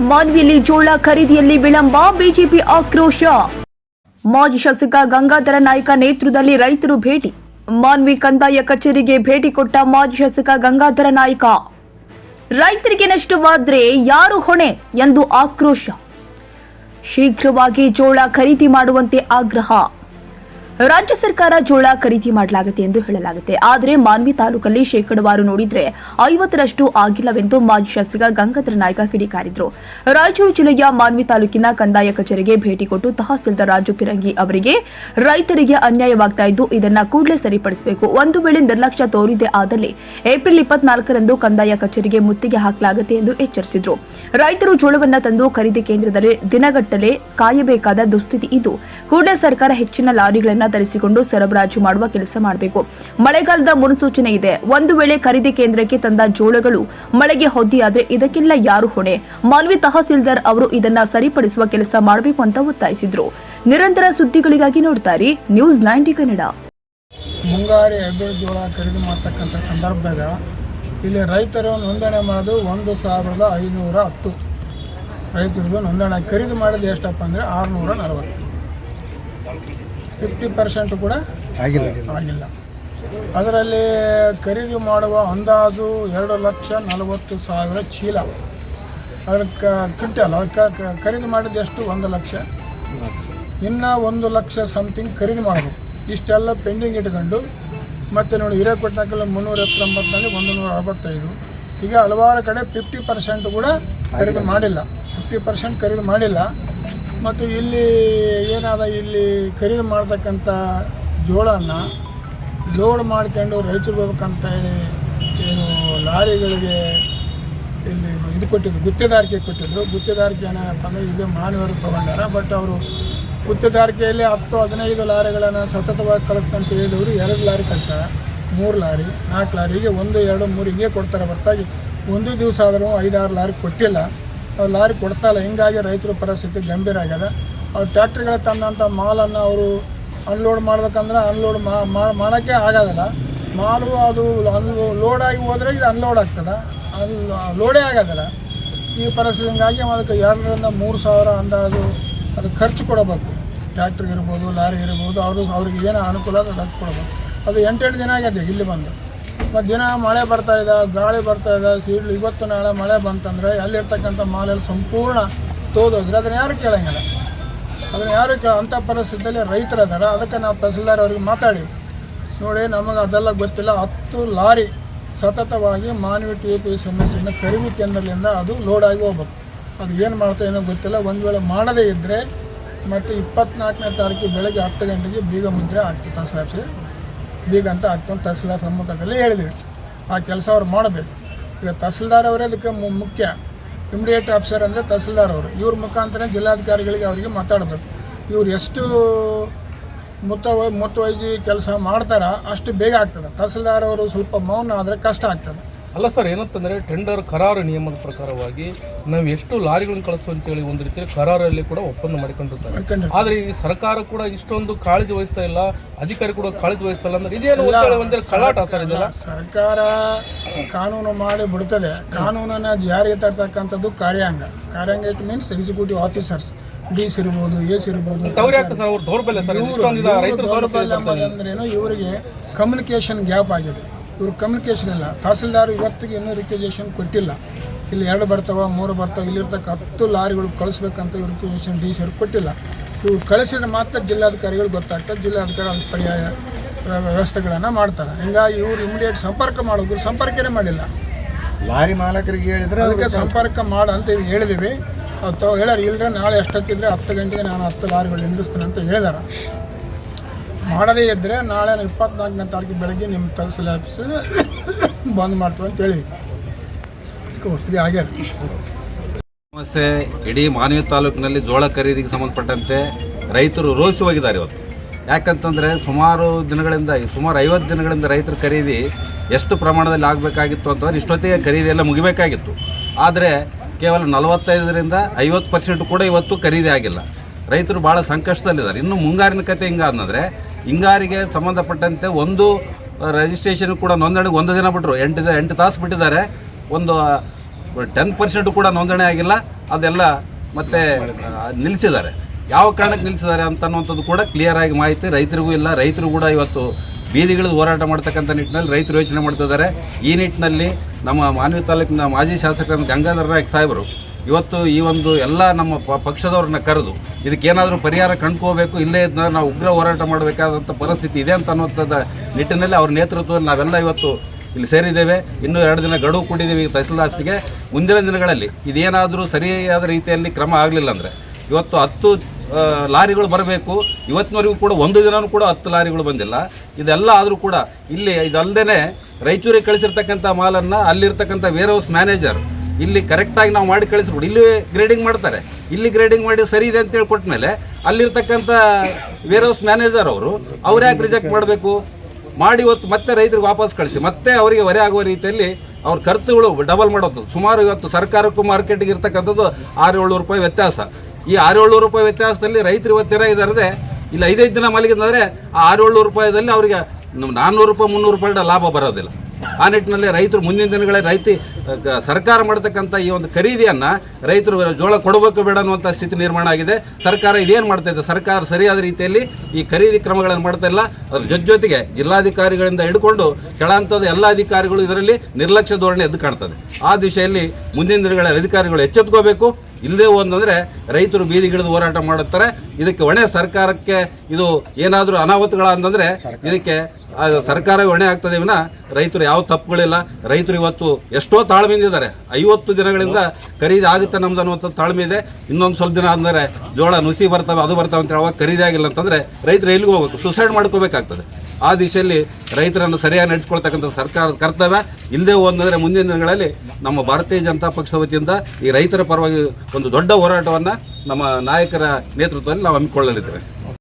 ಮಾನ್ವಿಯಲ್ಲಿ ಜೋಳ ಖರೀದಿಯಲ್ಲಿ ವಿಳಂಬ, ಬಿಜೆಪಿ ಆಕ್ರೋಶ. ಮಾಜಿ ಶಾಸಕ ಗಂಗಾಧರ ನಾಯ್ಕ ನೇತೃತ್ವದಲ್ಲಿ ರೈತರು ಭೇಟಿ. ಮಾನ್ವಿ ಕಂದಾಯ ಕಚೇರಿಗೆ ಭೇಟಿ ಕೊಟ್ಟ ಮಾಜಿ ಶಾಸಕ ಗಂಗಾಧರ ನಾಯ್ಕ. ರೈತರಿಗೆ ನಷ್ಟವಾದ್ರೆ ಯಾರು ಹೊಣೆ ಎಂದು ಆಕ್ರೋಶ. ಶೀಘ್ರವಾಗಿ ಜೋಳ ಖರೀದಿ ಮಾಡುವಂತೆ ಆಗ್ರಹ. ರಾಜ್ಯ ಸರ್ಕಾರ ಜೋಳ ಖರೀದಿ ಮಾಡಲಾಗುತ್ತೆ ಎಂದು ಹೇಳಲಾಗುತ್ತೆ. ಆದರೆ ಮಾನ್ವಿ ತಾಲೂಕಲ್ಲಿ ಶೇಕಡವಾರು ನೋಡಿದ್ರೆ ಐವತ್ತರಷ್ಟು ಆಗಿಲ್ಲವೆಂದು ಮಾಜಿ ಶಾಸಕ ಗಂಗಾಧರ ನಾಯ್ಕ ಕಿಡಿಕಾರಿದ್ರು. ರಾಯಚೂರು ಜಿಲ್ಲೆಯ ಮಾನ್ವಿ ತಾಲೂಕಿನ ಕಂದಾಯ ಕಚೇರಿಗೆ ಭೇಟಿ ಕೊಟ್ಟು ತಹಸೀಲ್ದಾರ್ ರಾಜು ಪಿರಂಗಿ ಅವರಿಗೆ ರೈತರಿಗೆ ಅನ್ಯಾಯವಾಗ್ತಾ ಇದ್ದು ಇದನ್ನ ಕೂಡಲೇ ಸರಿಪಡಿಸಬೇಕು. ಒಂದು ವೇಳೆ ನಿರ್ಲಕ್ಷ್ಯ ತೋರಿದೆ ಆದಲ್ಲಿ ಏಪ್ರಿಲ್ ಇಪ್ಪತ್ನಾಲ್ಕರಂದು ಕಂದಾಯ ಕಚೇರಿಗೆ ಮುತ್ತಿಗೆ ಹಾಕಲಾಗುತ್ತೆ ಎಂದು ಎಚ್ಚರಿಸಿದ್ರು. ರೈತರು ಜೋಳವನ್ನು ತಂದು ಖರೀದಿ ಕೇಂದ್ರದಲ್ಲಿ ದಿನಗಟ್ಟಲೆ ಕಾಯಬೇಕಾದ ದುಸ್ಥಿತಿ ಇದು. ಕೂಡಲೇ ಸರ್ಕಾರ ಹೆಚ್ಚಿನ ಲಾರಿಗಳನ್ನ ತರಿಸಿಕೊಂಡು ಸರಬರಾಜು ಮಾಡುವ ಕೆಲಸ ಮಾಡಬೇಕು. ಮಳೆಗಾಲದ ಮುನ್ಸೂಚನೆ ಇದೆ. ಒಂದು ವೇಳೆ ಖರೀದಿ ಕೇಂದ್ರಕ್ಕೆ ತಂದ ಜೋಳಗಳು ಮಳೆಗೆ ಹೊದ್ದಿಯಾದ್ರೆ ಇದಕ್ಕೆಲ್ಲ ಯಾರು ಹೊಣೆ? ಮಾನ್ವಿ ತಹಸೀಲ್ದಾರ್ ಅವರು ಇದನ್ನ ಸರಿಪಡಿಸುವ ಕೆಲಸ ಮಾಡಬೇಕು ಅಂತ ಒತ್ತಾಯಿಸಿದ್ರು. ನಿರಂತರ ಸುದ್ದಿಗಳಿಗಾಗಿ ನೋಡ್ತಾರೆ. News ninety Kannada. ಮುಂಗಾರಿ ಹೆಬ್ಬೆಳು ಜೋಳ ಖರೀದಿ ಮಾಡ್ತಕ್ಕಂಥ ಸಂದರ್ಭದಾಗ ಇಲ್ಲಿ ರೈತರು ನೋಂದಣಿ ಮಾಡೋದು ಒಂದು ಸಾವಿರದ ಐನೂರ ಹತ್ತು. ರೈತರದ್ದು ನೋಂದಣಿ ಖರೀದಿ ಮಾಡೋದು ಎಷ್ಟಪ್ಪ ಅಂದರೆ ಆರುನೂರ ನಲವತ್ತು. ಫಿಫ್ಟಿ ಪರ್ಸೆಂಟ್ ಕೂಡ ಆಗಿಲ್ಲ. ಆಗಿಲ್ಲ. ಅದರಲ್ಲಿ ಖರೀದಿ ಮಾಡುವ ಅಂದಾಜು ಎರಡು ಲಕ್ಷ ನಲವತ್ತು ಸಾವಿರ ಚೀಲ. ಅದಕ್ಕೆ ಕ್ವಿಂಟಲ್ ಅದಕ್ಕೆ ಖರೀದಿ ಮಾಡಿದ್ದು ಎಷ್ಟು? ಒಂದು ಲಕ್ಷ. ಇನ್ನು ಒಂದು ಲಕ್ಷ ಸಮಥಿಂಗ್ ಖರೀದಿ ಮಾಡಬೇಕು. ಇಷ್ಟೆಲ್ಲ ಪೆಂಡಿಂಗ್ ಇಟ್ಕೊಂಡು ಮತ್ತು ನೋಡಿ ಹಿರೇಕೊಟ್ನಾಕಲ್ಲಿ ಮುನ್ನೂರ ಎತ್ತೊಂಬತ್ತಲ್ಲಿ ಒಂದು ನೂರ ಅರವತ್ತೈದು ಈಗ ಹಲವಾರು ಕಡೆ ಫಿಫ್ಟಿ ಪರ್ಸೆಂಟ್ ಕೂಡ ಖರೀದಿ ಮಾಡಿಲ್ಲ. ಫಿಫ್ಟಿ ಪರ್ಸೆಂಟ್ ಖರೀದಿ ಮಾಡಿಲ್ಲ. ಮತ್ತು ಇಲ್ಲಿ ಏನಾದ ಇಲ್ಲಿ ಖರೀದಿ ಮಾಡ್ತಕ್ಕಂಥ ಜೋಳನ ಲೋಡ್ ಮಾಡ್ಕೊಂಡು ರೈತರು ಹೋಗ್ಬೇಕಂತ ಹೇಳಿ ಏನು ಲಾರಿಗಳಿಗೆ ಇಲ್ಲಿ ಇದು ಕೊಟ್ಟಿದ್ರು, ಗುತ್ತಿದಾರಿಕೆ ಕೊಟ್ಟಿದ್ರು. ಗುತ್ತಿಗೆದಾರಿಕೆ ಏನಪ್ಪ ಅಂದರೆ ಇದು ಮಾನವರು ತಗೊಂಡಾರ. ಬಟ್ ಅವರು ಗುತ್ತಿದಾರಿಕೆಯಲ್ಲಿ ಹತ್ತು, ಹದಿನೈದು ಲಾರಿಗಳನ್ನು ಸತತವಾಗಿ ಕಳಿಸ್ತಂತ ಹೇಳಿದವರು ಎರಡು ಲಾರಿ ಕಳ್ತಾರೆ ಮೂರು ಲಾರಿ, ನಾಲ್ಕು ಲಾರಿ, ಹೀಗೆ ಒಂದು, ಎರಡು, ಮೂರು ಹಿಂಗೆ ಕೊಡ್ತಾರೆ. ಹೊರತಾಗಿ ಒಂದು ದಿವಸ ಆದರೂ ಐದಾರು ಲಾರಿ ಕೊಟ್ಟಿಲ್ಲ. ಅವ್ರು ಲಾರಿ ಕೊಡ್ತಾ ಇಲ್ಲ ಹಿಂಗಾಗಿ ರೈತರ ಪರಿಸ್ಥಿತಿ ಗಂಭೀರ ಆಗ್ಯದ. ಅವ್ರು ಟ್ಯಾಕ್ಟ್ರಿಗಳ ತಂದಂಥ ಮಾಲನ್ನು ಅವರು ಅನ್ಲೋಡ್ ಮಾಡ್ಬೇಕಂದ್ರೆ ಅನ್ಲೋಡ್ ಮಾಡೋಕ್ಕೆ ಆಗೋದಿಲ್ಲ ಮಾಲು ಅದು ಅನ್ ಲೋಡ್ ಆಗಿ ಹೋದರೆ ಇದು ಅನ್ಲೋಡ್ ಆಗ್ತದೆ. ಅನ್ ಲೋಡೇ ಆಗೋದಿಲ್ಲ ಈ ಪರಿಸ್ಥಿತಿ ಹಿಂಗಾಗಿ ಅದಕ್ಕೆ ಎರಡರಿಂದ ಮೂರು ಸಾವಿರ ಅಂದಾಜು ಅದು ಖರ್ಚು ಕೊಡಬೇಕು. ಟ್ಯಾಕ್ಟ್ರಿಗೆ ಇರ್ಬೋದು, ಲಾರಿ ಇರ್ಬೋದು, ಅವರು, ಅವ್ರಿಗೆ ಏನು ಅನುಕೂಲ ಅದು ಕೊಡಬೇಕು. ಅದು ಎಂಟೆಂಟು ದಿನ ಆಗಿದೆ ಇಲ್ಲಿ ಬಂದು. ಮತ್ತು ದಿನ ಮಳೆ ಬರ್ತಾ ಇದೆ, ಗಾಳಿ ಬರ್ತಾ ಇದೆ ಸೀಡ್ಲು ಇವತ್ತು ನಾಳೆ ಮಳೆ ಬಂತಂದರೆ ಅಲ್ಲಿರ್ತಕ್ಕಂಥ ಮಾಲೆ ಸಂಪೂರ್ಣ ತೋದೋದ್ರೆ ಅದನ್ನು ಯಾರು ಕೇಳೋಂಗಿಲ್ಲ. ಅದನ್ನು ಯಾರು ಕೇಳ ಅಂಥ ಪರಿಸ್ಥಿತಿಯಲ್ಲಿ ರೈತರದಾರ ಅದಕ್ಕೆ ನಾವು ತಹಸೀಲ್ದಾರ್ ಅವ್ರಿಗೆ ಮಾತಾಡಿ. ನೋಡಿ, ನಮಗೆ ಅದೆಲ್ಲ ಗೊತ್ತಿಲ್ಲ. ಹತ್ತು ಲಾರಿ ಸತತವಾಗಿ ಮಾನವಿ ಟಿ ಪಿ ಖರೀದಿ ಕೇಂದ್ರದಿಂದ ಅದು ಲೋಡ್ ಆಗಿ ಹೋಗ್ಬೇಕು. ಅದು ಏನು ಮಾಡ್ತಾ ಏನೋ ಗೊತ್ತಿಲ್ಲ. ಒಂದು ವೇಳೆ ಮಾಡದೇ ಇದ್ದರೆ ಮತ್ತು ಇಪ್ಪತ್ನಾಲ್ಕನೇ ತಾರೀಕು ಬೆಳಗ್ಗೆ ಹತ್ತು ಗಂಟೆಗೆ ಬೀಗ ಮುದ್ರೆ ಆಗ್ತದೆ. ತಹಸೀಲ್ದಾರ್ ಬೀಗ ಅಂತ ಆಗ್ತದೆ ತಹಸೀಲ್ದಾರ್ ಸಮ್ಮುಖದಲ್ಲಿ ಹೇಳಿದ್ವಿ. ಆ ಕೆಲಸ ಅವ್ರು ಮಾಡಬೇಕು. ಈಗ ತಹಸೀಲ್ದಾರ್ ಅವರೇ ಅದಕ್ಕೆ ಮುಖ್ಯ ಇಮಿಡಿಯೇಟ್ ಆಫೀಸರ್ ಅಂದರೆ ತಹಸೀಲ್ದಾರ್ ಅವರು. ಇವ್ರ ಮುಖಾಂತರ ಜಿಲ್ಲಾಧಿಕಾರಿಗಳಿಗೆ ಅವರಿಗೆ ಮಾತಾಡಬೇಕು. ಇವ್ರು ಎಷ್ಟು ಮುತ್ತ ಮುತುವರ್ಜಿ ಕೆಲಸ ಮಾಡ್ತಾರ ಅಷ್ಟು ಬೇಗ ಆಗ್ತದೆ. ತಹಸೀಲ್ದಾರ್ ಅವರು ಸ್ವಲ್ಪ ಮೌನ ಆದರೆ ಕಷ್ಟ ಆಗ್ತದೆ. ಅಲ್ಲ ಸರ್ ಏನಂತಂದರೆ ಟೆಂಡರ್ ಕರಾರು ನಿಯಮದ ಪ್ರಕಾರವಾಗಿ ನಾವು ಎಷ್ಟು ಲಾರಿಗಳನ್ನು ಕಳಿಸು ಅಂತೇಳಿ ಒಂದು ರೀತಿಯಲ್ಲಿ ಕರಾರಲ್ಲಿ ಕೂಡ ಒಪ್ಪಂದ ಮಾಡಿಕೊಂಡಿರ್ತಾರೆ. ಆದರೆ ಈ ಸರ್ಕಾರ ಕೂಡ ಇಷ್ಟೊಂದು ಕಾಳಜಿ ವಹಿಸ್ತಾ ಇಲ್ಲ ಅಧಿಕಾರಿ ಕೂಡ ಕಾಳಜಿ ವಹಿಸಲ್ಲ ಅಂದ್ರೆ ಇದೇನು ಒಂದೇ ಕಲಾಟ ಸರ್ ಇದೆಲ್ಲ? ಸರ್ಕಾರ ಕಾನೂನು ಮಾಡಿ ಬಿಡ್ತದೆ. ಕಾನೂನನ್ನು ಜಾರಿಗೆ ತರ್ತಕ್ಕಂಥದ್ದು ಕಾರ್ಯಾಂಗ. ಕಾರ್ಯಾಂಗ ಇಟ್ ಮೀನ್ಸ್ ಎಕ್ಸಿಕ್ಯೂಟಿವ್ ಆಫೀಸರ್ಸ್ ಡಿಸ್ ಇರ್ಬೋದು ಎಸ್ ಇರ್ಬೋದು. ದೌರ್ಬಲ್ಯ ಅಂದ್ರೇನು ಇವರಿಗೆ ಕಮ್ಯುನಿಕೇಶನ್ ಗ್ಯಾಪ್ ಆಗಿದೆ. ಇವ್ರ ಕಮ್ಯುನಿಕೇಷನ್ ಇಲ್ಲ. ತಹಸೀಲ್ದಾರ್ ಇವತ್ತಿಗೆ ಇನ್ನೂ ರಿಕ್ವೆಜೇಷನ್ ಕೊಟ್ಟಿಲ್ಲ. ಇಲ್ಲಿ ಎರಡು ಬರ್ತಾವ ಮೂರು ಬರ್ತಾವ ಇಲ್ಲಿರ್ತಕ್ಕ ಹತ್ತು ಲಾರಿಗಳು ಕಳಿಸ್ಬೇಕಂತ ಇವ್ರು ರಿಕ್ವೆಜೇಷನ್ ಡಿ ಸಿ ಕೊಟ್ಟಿಲ್ಲ. ಇವ್ರು ಕಳಿಸಿದ್ರೆ ಮಾತ್ರ ಜಿಲ್ಲಾಧಿಕಾರಿಗಳು ಗೊತ್ತಾಗ್ತದೆ. ಜಿಲ್ಲಾಧಿಕಾರಿ ಅದಕ್ಕೆ ಪರ್ಯಾಯ ವ್ಯ- ವ್ಯವಸ್ಥೆಗಳನ್ನು ಮಾಡ್ತಾರೆ. ಹಿಂಗಾಗಿ ಇವ್ರು ಇಮಿಡಿಯೇಟ್ ಸಂಪರ್ಕ ಮಾಡೋದು ಸಂಪರ್ಕನೇ ಮಾಡಿಲ್ಲ. ಲಾರಿ ಮಾಲಕರಿಗೆ ಹೇಳಿದ್ರೆ ಅದಕ್ಕೆ ಸಂಪರ್ಕ ಮಾಡ ಅಂತ ಹೇಳಿದೀವಿ. ಅವ್ರು ಹೇಳ್ಯಾರ ಇಲ್ಲದ್ರೆ ನಾಳೆ ಎಷ್ಟೊತ್ತಿದ್ರೆ ಹತ್ತು ಗಂಟೆಗೆ ನಾನು ಹತ್ತು ಲಾರಿಗಳು ನಿಲ್ಲಿಸ್ತೀನಿ ಅಂತ ಹೇಳಿದಾರ. ಮಾಡದೇ ಇದ್ದರೆ ನಾಳೆ ಇಪ್ಪತ್ನಾಲ್ಕನೇ ತಾರೀಕು ಬೆಳಗ್ಗೆ ನಿಮ್ಮ ತಹಸೀಲ್ ಆಫೀಸ್ ಬಂದ್ ಮಾಡ್ತೀವಿ ಅಂತ ಹೇಳಿ. ಅದಕ್ಕೆ ಒಪ್ಪಿಗೆ ಆಗ್ಯಾರ. ಸಮಸ್ಯೆ, ಇಡೀ ಮಾನವಿ ತಾಲೂಕಿನಲ್ಲಿ ಜೋಳ ಖರೀದಿಗೆ ಸಂಬಂಧಪಟ್ಟಂತೆ ರೈತರು ರೋಸಿ ಹೋಗಿದ್ದಾರೆ ಇವತ್ತು. ಯಾಕಂತಂದರೆ ಸುಮಾರು ದಿನಗಳಿಂದ ಸುಮಾರು ಐವತ್ತು ದಿನಗಳಿಂದ ರೈತರ ಖರೀದಿ ಎಷ್ಟು ಪ್ರಮಾಣದಲ್ಲಿ ಆಗಬೇಕಾಗಿತ್ತು ಅಂತಂದ್ರೆ ಇಷ್ಟೊತ್ತಿಗೆ ಖರೀದಿ ಎಲ್ಲ ಮುಗಿಬೇಕಾಗಿತ್ತು. ಆದರೆ ಕೇವಲ ನಲವತ್ತೈದರಿಂದ ಐವತ್ತು ಪರ್ಸೆಂಟ್ ಕೂಡ ಇವತ್ತು ಖರೀದಿ ಆಗಿಲ್ಲ. ರೈತರು ಭಾಳ ಸಂಕಷ್ಟದಲ್ಲಿದ್ದಾರೆ. ಇನ್ನು ಮುಂಗಾರಿನ ಕತೆ ಹಿಂಗಾದಂದರೆ ಹಿಂಗಾರಿಗೆ ಸಂಬಂಧಪಟ್ಟಂತೆ ಒಂದು ರಿಜಿಸ್ಟ್ರೇಷನ್ ಕೂಡ ನೋಂದಣಿಗೆ ಒಂದು ದಿನ ಬಿಟ್ಟರು ಎಂಟು ಎಂಟು ತಾಸು ಬಿಟ್ಟಿದ್ದಾರೆ. ಒಂದು ಟೆನ್ ಪರ್ಸೆಂಟ್ ಕೂಡ ನೋಂದಣಿ ಆಗಿಲ್ಲ. ಅದೆಲ್ಲ ಮತ್ತೆ ನಿಲ್ಲಿಸಿದ್ದಾರೆ. ಯಾವ ಕಾರಣಕ್ಕೆ ನಿಲ್ಲಿಸಿದ್ದಾರೆ ಅಂತ ಅನ್ನುವಂಥದ್ದು ಕೂಡ ಕ್ಲಿಯರ್ ಆಗಿ ಮಾಹಿತಿ ರೈತರಿಗೂ ಇಲ್ಲ. ರೈತರು ಕೂಡ ಇವತ್ತು ಬೀದಿಗಿಳಿದು ಹೋರಾಟ ಮಾಡ್ತಕ್ಕಂಥ ನಿಟ್ಟಿನಲ್ಲಿ ರೈತರು ಯೋಚನೆ ಮಾಡ್ತಿದ್ದಾರೆ. ಈ ನಿಟ್ಟಿನಲ್ಲಿ ನಮ್ಮ ಮಾನ್ವಿ ತಾಲೂಕಿನ ಮಾಜಿ ಶಾಸಕರಾದ ಗಂಗಾಧರ ನಾಯಕ್ ಸಾಹೇಬರು ಇವತ್ತು ಈ ಒಂದು ಎಲ್ಲ ನಮ್ಮ ಪ ಪಕ್ಷದವ್ರನ್ನ ಕರೆದು ಇದಕ್ಕೇನಾದರೂ ಪರಿಹಾರ ಕಂಡುಕೋಬೇಕು ಇಲ್ಲೇ ಇದ್ದ ನಾವು ಉಗ್ರ ಹೋರಾಟ ಮಾಡಬೇಕಾದಂಥ ಪರಿಸ್ಥಿತಿ ಇದೆ ಅಂತ ಅನ್ನುವಂಥದ್ದು ನಿಟ್ಟಿನಲ್ಲಿ ಅವ್ರ ನೇತೃತ್ವದಲ್ಲಿ ನಾವೆಲ್ಲ ಇವತ್ತು ಇಲ್ಲಿ ಸೇರಿದ್ದೇವೆ. ಇನ್ನೂ ಎರಡು ದಿನ ಗಡುವು ಕೊಟ್ಟಿದ್ದೀವಿ ತಹಸೀಲ್ದಾರ್ಸಿಗೆ ಮುಂದಿನ ದಿನಗಳಲ್ಲಿ ಇದೇನಾದರೂ ಸರಿಯಾದ ರೀತಿಯಲ್ಲಿ ಕ್ರಮ ಆಗಲಿಲ್ಲ ಅಂದರೆ ಇವತ್ತು ಹತ್ತು ಲಾರಿಗಳು ಬರಬೇಕು. ಇವತ್ತಿನವರೆಗೂ ಕೂಡ ಒಂದು ದಿನವೂ ಕೂಡ ಹತ್ತು ಲಾರಿಗಳು ಬಂದಿಲ್ಲ. ಇದೆಲ್ಲ ಆದರೂ ಕೂಡ ಇಲ್ಲಿ ಇದಲ್ಲದೆ ರಾಯಚೂರಿಗೆ ಕಳಿಸಿರ್ತಕ್ಕಂಥ ಮಾಲನ್ನು ಅಲ್ಲಿರ್ತಕ್ಕಂಥ ವೇರ್ ಹೌಸ್ ಮ್ಯಾನೇಜರ್ ಇಲ್ಲಿ ಕರೆಕ್ಟಾಗಿ ನಾವು ಮಾಡಿ ಕಳಿಸ್ಬಿಡು. ಇಲ್ಲಿ ಗ್ರೇಡಿಂಗ್ ಮಾಡ್ತಾರೆ. ಇಲ್ಲಿ ಗ್ರೇಡಿಂಗ್ ಮಾಡಿ ಸರಿ ಇದೆ ಅಂತೇಳಿ ಕೊಟ್ಟ ಮೇಲೆ ಅಲ್ಲಿರ್ತಕ್ಕಂಥ ವೇರ್ ಹೌಸ್ ಮ್ಯಾನೇಜರ್ ಅವರು, ಅವ್ರು ಯಾಕೆ ರಿಜೆಕ್ಟ್ ಮಾಡಬೇಕು? ಮಾಡಿ ಇವತ್ತು ಮತ್ತೆ ರೈತರಿಗೆ ವಾಪಸ್ ಕಳಿಸಿ. ಮತ್ತೆ ಅವರಿಗೆ ಹೊರೆ ಆಗುವ ರೀತಿಯಲ್ಲಿ ಅವ್ರ ಖರ್ಚುಗಳು ಡಬಲ್ ಮಾಡೋದು. ಸುಮಾರು ಇವತ್ತು ಸರ್ಕಾರಕ್ಕೂ ಮಾರ್ಕೆಟಿಗೆ ಇರ್ತಕ್ಕಂಥದ್ದು ಆರು ಏಳ್ನೂರು ರೂಪಾಯಿ ವ್ಯತ್ಯಾಸ. ಈ ಆರು ಏಳ್ನೂರು ರೂಪಾಯಿ ವ್ಯತ್ಯಾಸದಲ್ಲಿ ರೈತರು ಇವತ್ತು ಇದಾರದೆ, ಇಲ್ಲಿ ಐದೈದು ದಿನ ಮಲಗಿದ್ರೆ ಆ ಆರು ಏಳ್ನೂರು ರೂಪಾಯಿದಲ್ಲಿ ಅವರಿಗೆ ನಾನ್ನೂರು ರೂಪಾಯಿ, ಮುನ್ನೂರು ರೂಪಾಯಿ ಲಾಭ ಬರೋದಿಲ್ಲ. ಆ ನಿಟ್ಟಿನಲ್ಲಿ ರೈತರು ಮುಂದಿನ ದಿನಗಳಲ್ಲಿ ರೈತ ಸರ್ಕಾರ ಮಾಡ್ತಕ್ಕಂಥ ಈ ಒಂದು ಖರೀದಿಯನ್ನು ರೈತರು ಜೋಳ ಕೊಡಬೇಕು ಬೇಡ ಅನ್ನುವಂಥ ಸ್ಥಿತಿ ನಿರ್ಮಾಣ ಆಗಿದೆ. ಸರ್ಕಾರ ಇದೇನು ಮಾಡ್ತಾ ಇದೆ? ಸರ್ಕಾರ ಸರಿಯಾದ ರೀತಿಯಲ್ಲಿ ಈ ಖರೀದಿ ಕ್ರಮಗಳನ್ನು ಮಾಡ್ತಾ ಇಲ್ಲ. ಅದ್ರ ಜೊತೆ ಜೊತೆಗೆ ಜಿಲ್ಲಾಧಿಕಾರಿಗಳಿಂದ ಹಿಡ್ಕೊಂಡು ಕೆಳಹಂತದ ಎಲ್ಲ ಅಧಿಕಾರಿಗಳು ಇದರಲ್ಲಿ ನಿರ್ಲಕ್ಷ್ಯ ಧೋರಣೆ ಎದ್ದು ಕಾಣ್ತದೆ. ಆ ದಿಶೆಯಲ್ಲಿ ಮುಂದಿನ ದಿನಗಳಲ್ಲಿ ಅಧಿಕಾರಿಗಳು ಎಚ್ಚೆತ್ಕೋಬೇಕು. ಇಲ್ಲದೆ ಹೋದಂದರೆ ರೈತರು ಬೀದಿಗಿಳಿದು ಹೋರಾಟ ಮಾಡುತ್ತಾರೆ. ಇದಕ್ಕೆ ಹೊಣೆ ಸರ್ಕಾರಕ್ಕೆ ಇದು ಏನಾದರೂ ಅನಾಹುತಗಳಂತಂದ್ರೆ ಇದಕ್ಕೆ ಆ, ಸರ್ಕಾರವೇ ಹೊಣೆ ಆಗ್ತದೆ ವಿನ ರೈತರು ಯಾವ ತಪ್ಪುಗಳಿಲ್ಲ. ರೈತರು ಇವತ್ತು ಎಷ್ಟೋ ತಾಳ್ಮೆಯಿಂದ ಇದ್ದಾರೆ. ಐವತ್ತು ದಿನಗಳಿಂದ ಖರೀದಿ ಆಗುತ್ತೆ ನಮ್ದು ಅನ್ನುವಂಥ ತಾಳ್ಮೆ ಇದೆ. ಇನ್ನೊಂದು ಸ್ವಲ್ಪ ದಿನ ಅಂದರೆ ಜೋಳ ನುಸಿ ಬರ್ತವೆ ಅದು ಬರ್ತವೆ ಅಂತ ಹೇಳುವಾಗ ಖರೀದಿ ಆಗಿಲ್ಲ ಅಂತಂದರೆ ರೈತರು ಎಲ್ಲಿಗೆ ಹೋಗ್ಬೇಕು. ಸುಸೈಡ್ ಮಾಡ್ಕೋಬೇಕಾಗ್ತದೆ. ಆ ದಿಶೆಯಲ್ಲಿ ರೈತರನ್ನು ಸರಿಯಾಗಿ ನಡೆಸ್ಕೊಳ್ತಕ್ಕಂಥ ಸರ್ಕಾರದ ಕರ್ತವ್ಯ. ಇಲ್ಲದೆ ಹೋದಂದರೆ ಮುಂದಿನ ದಿನಗಳಲ್ಲಿ ನಮ್ಮ ಭಾರತೀಯ ಜನತಾ ಪಕ್ಷದ ವತಿಯಿಂದ ಈ ರೈತರ ಪರವಾಗಿ ಒಂದು ದೊಡ್ಡ ಹೋರಾಟವನ್ನು ನಮ್ಮ ನಾಯಕರ ನೇತೃತ್ವದಲ್ಲಿ ನಾವು ಹಮ್ಮಿಕೊಳ್ಳಲಿದ್ದೇವೆ.